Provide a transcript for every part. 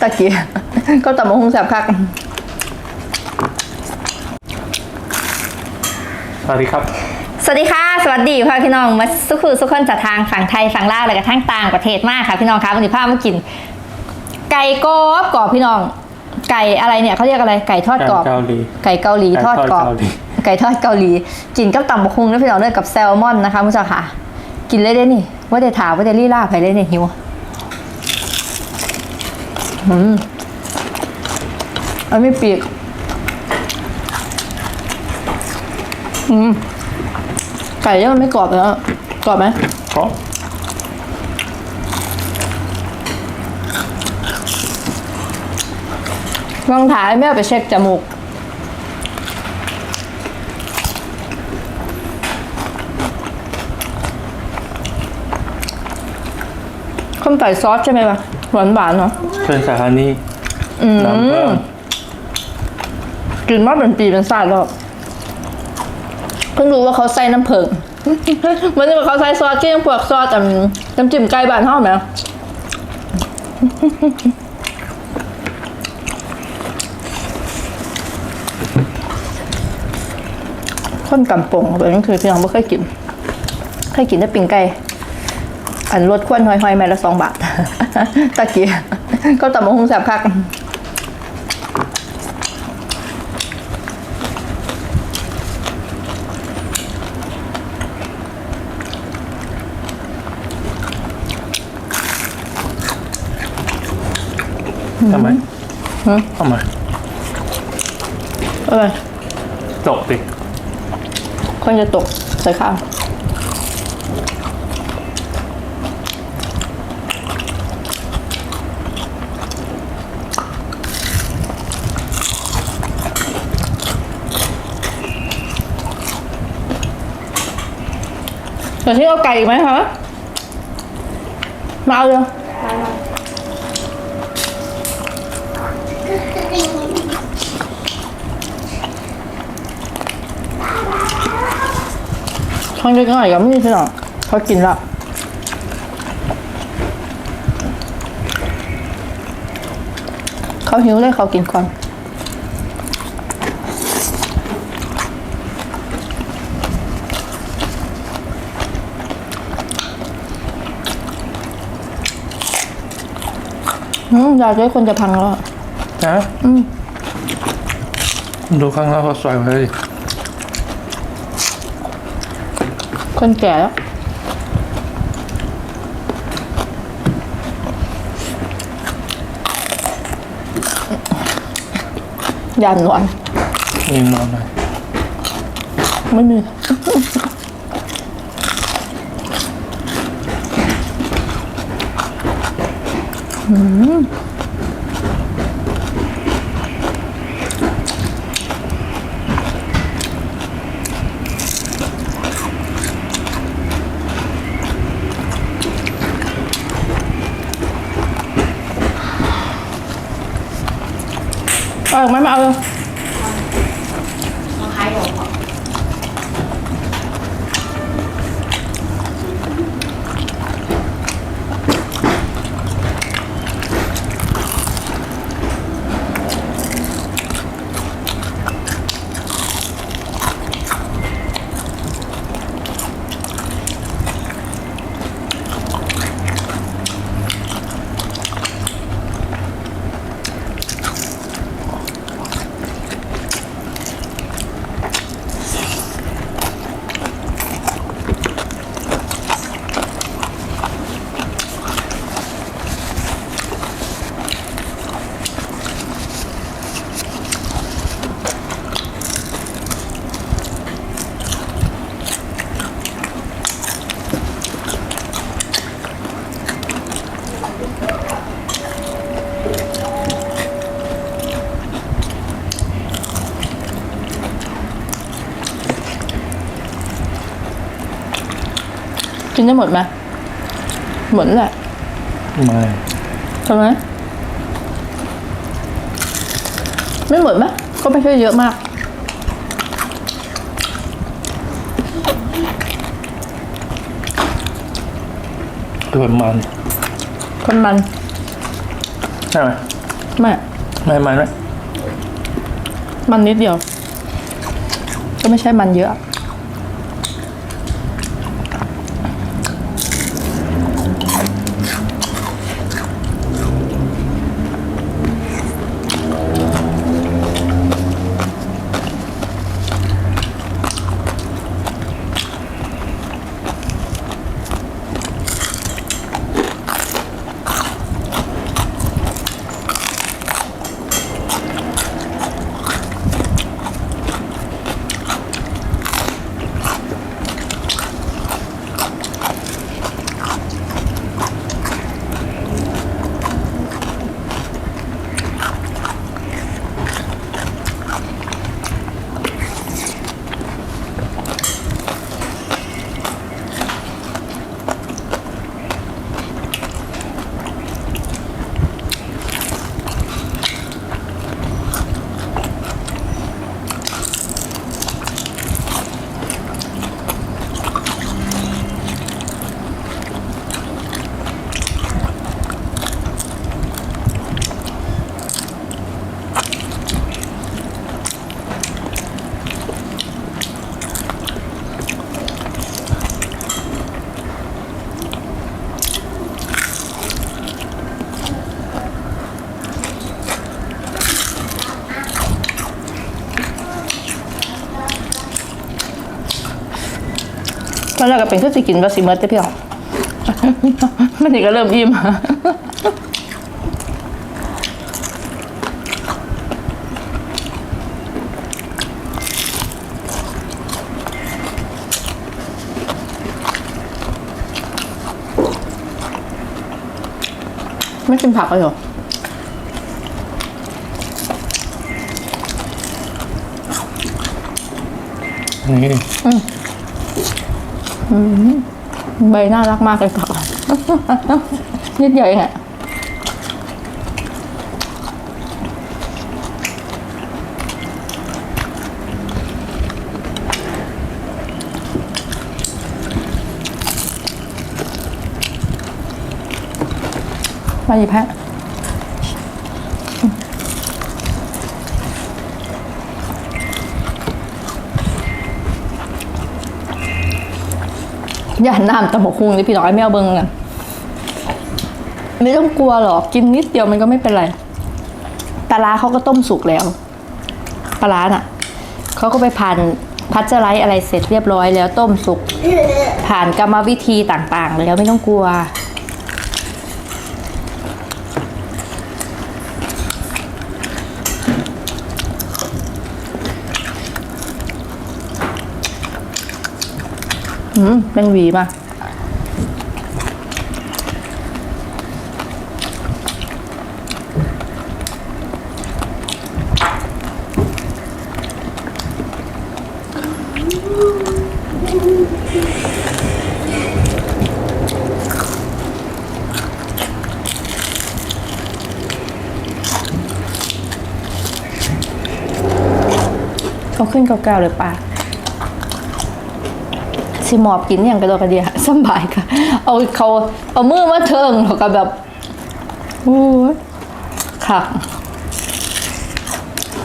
ตะกี้ก็ตำมะฮุงแซ่บคัก สวัสดีครับ สวัสดีค่ะ สวัสดีพ่อพี่น้องมาสุขุสุขคนจากทางฝั่งไทยฝั่งลาวและก็ทั้งต่างประเทศมากค่ะ พี่น้องคะวันนี้พามากิน ไก่กรอบกรอบพี่น้อง ไก่อะไรเนี่ยเขาเรียกอะไรไก่ทอดกรอบ ไก่เกาหลีไก่เกาหลีไก่ททออดดกรอบเกาหลีไก่ทอดเกาหลี กินกับตำบักคุงแล้วพี่น้องเลือกกับแซลมอนนะคะมุ้งเจ้าค่ะ กินเลยได้นี่ว่าได้ถามว่าได้ลี่ล่าไปเลยเนี่ยหิว อืมอันไม่ปีก อืม ไก่ยังไม่กรอบแล้ว กรอบไหมเพราะลองถ่ายแม่เอาไปเช็คจมูก ข้าวไก่ซอสใช่ไหมวะหวานหวานๆเนาะเป็นสาขานี้อืมน้ำเพิ่มกินมาเป็นปีเป็นศาสตร์แล้วเพิ่งรู้ว่าเขาใส่น้ำผึ้งเหมือนกับเขาใส่ซอสก็ยังพวกซอสแต่น้ำจิ้มไก่บ้านห้อมไหม ข้นกำปงแบบนี้คือพี่น้องไม่เคยกินเคยกินแต่ปิ้งไก่ อันรสควนหอยๆไม้ละสองบาท ตะกี้ก็ตำมะฮุงแซ่บคักทำไมทำไมเออจบดิคนจะตกใส่ข้าว เดี๋ยวที่เอาไก่อีกไหมคะ มาเอาเลยช่องเล็กหน่อยก็ไม่มีที่หรอกเขากินละเขาหิวเลยเขากินก่อน อืมอยากให้คนจะพังแล้วอะนะอืมดูข้างล่างเขาใส่ไว้ดิคนแก่แล้ว ยานหวานยิงนอนหน่อย ไม่มี เอาอีกไห ได้หมดไหมหมดแหละไม่ใช่ไหมไม่หมดไหมก็ไม่ใช่เยอะมากตัวมันคนมันใช่ไหมไม่ไม่มันไหมมันนิดเดียว ก็ไม่ใช่มันเยอะ ตอนแรกก็เป็นคือสิกินว่าสิเมิร์ดแต่พี่อ๋อมันนี่ก็เริ่มอิ่มไม่กินผักเลยเหรออย่างนี้ดิ ใบน่ารักมากเลยผักนิดเดียวเองอะมาหยิบให้ ย่าน้ำตะหกคุงนี่พี่น้อยไม่เอาเบิ้งเลยไม่ต้องกลัวหรอกกินนิดเดียวมันก็ไม่เป็นไรปลาร้าเขาก็ต้มสุกแล้วปลาร้าน่ะเขาก็ไปผ่านพัชไรอะไรเสร็จเรียบร้อยแล้วต้มสุก ผ่านกรรมวิธีต่างๆ แล้วไม่ต้องกลัว อืมเป็นหวีมาเอาขึ้นเก้าๆเลยป่า สิหมอบกินอย่างกระโดดกระเดียสบายค่ะ เอาเขาเอามือมาเทิงเขาก็แบบอู้ค่ะ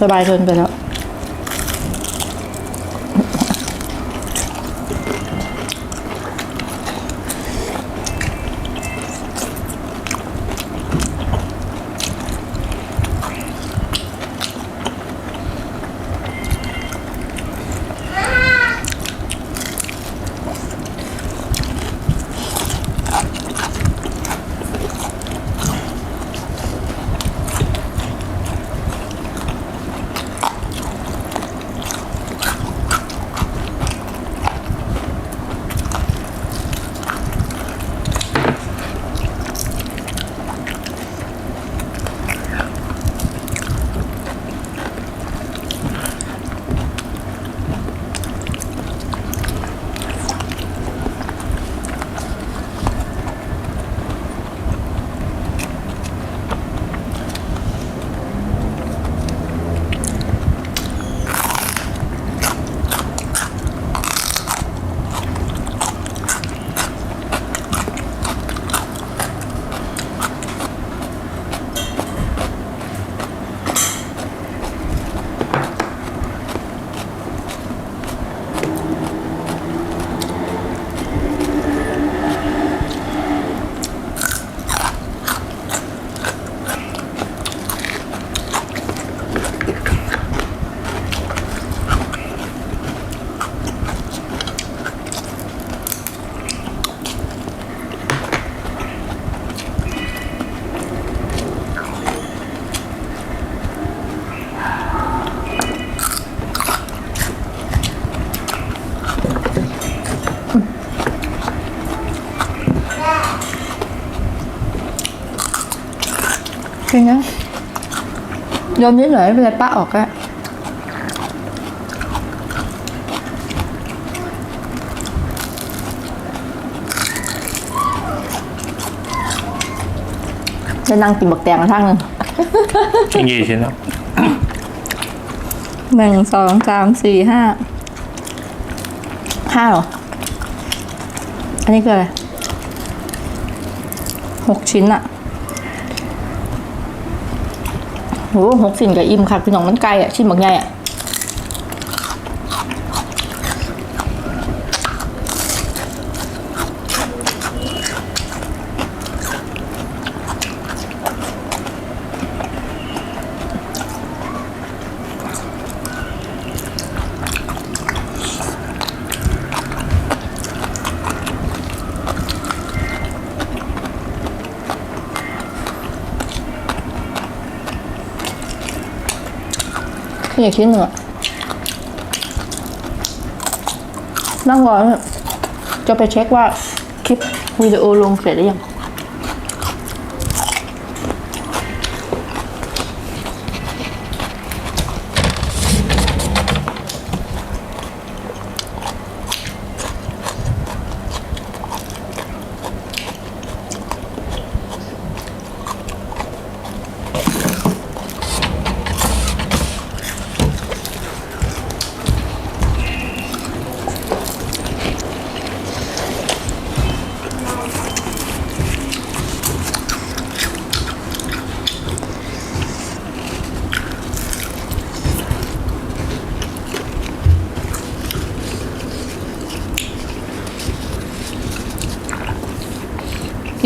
สบายเกินไปแล้ว กินนะโยมนิดหน่อยไม่เป็นไรป้าออกก็ได้จะนั่งกินบักแตงมาทั้งหนึ่งกินกี่ชิ้นแล้วหนึ่งสองสามสี่ห้าห้าเหรอ อันนี้คืออะไรหกชิ้นอะ โหหกชิ้นกับอิ่มค่ะพี่น้องมันไกลอะชิ้นบักใหญ่อะ อีกชิ้นหนึ่งอะนั่งรอจะไปเช็คว่าคลิปวิดีโอลงเสร็จหรือยัง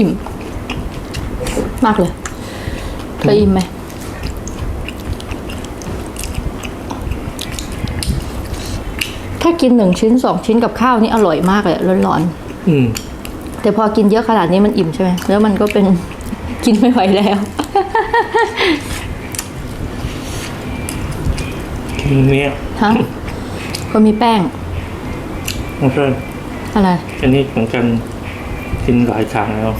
อิ่ม มากเลยเธออิ่มไหมถ้ากินหนึ่งชิ้นสองชิ้นกับข้าวนี่อร่อยมากเลยร้อนอืมๆแต่พอกินเยอะขนาดนี้มันอิ่มใช่ไหมแล้วมันก็เป็นกินไม่ไหวแล้วกินเนี้ยฮะก็มีแป้งไม่ใช่อะไร อันนี้เหมือนกันกินหลายครั้งแล้ว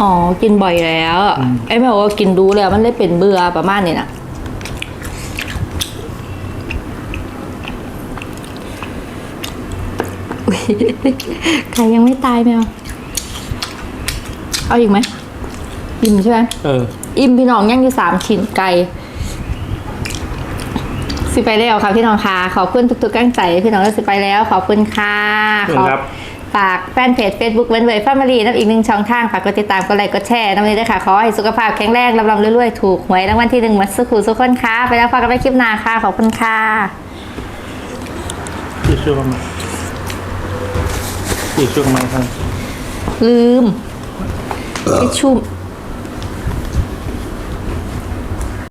อ๋อ กินบ่อยแล้วอืมไอ้แม่บอกว่ากินดูแล้ว มันเลยเป็นเบื่อประมาณนี้นะอุ๊ยใครยังไม่ตายแมว เอาอีกไหม อิ่มใช่ไหมเออ อิ่มพี่น้องย่างอยู่สามชิ้นไก่สิไปแล้วค่ะพี่น้องค่ะ ขอบคุณทุกๆกำลังใจ พี่น้องแล้วสิไปแล้ว ขอบคุณค่ะขอบคุณครับ ฝากแฟนเพจ Facebook เว้นเว้ยแฟมิลี่นับอีกหนึ่งช่องทางฝากกดติดตามกดไลค์กดแชร์น้ำนี้ด้วยค่ะ ขอให้สุขภาพแข็งแรงลำลำรวยๆ ถูกหวยรางวัลที่หนึ่งมาสุขุสุขคนค่ะไปแล้วฝากกันไปคลิปหน้าค่ะขอบคุณค่ะที่ช่วยมาที่ช่วยมาครับลืมทิชชู่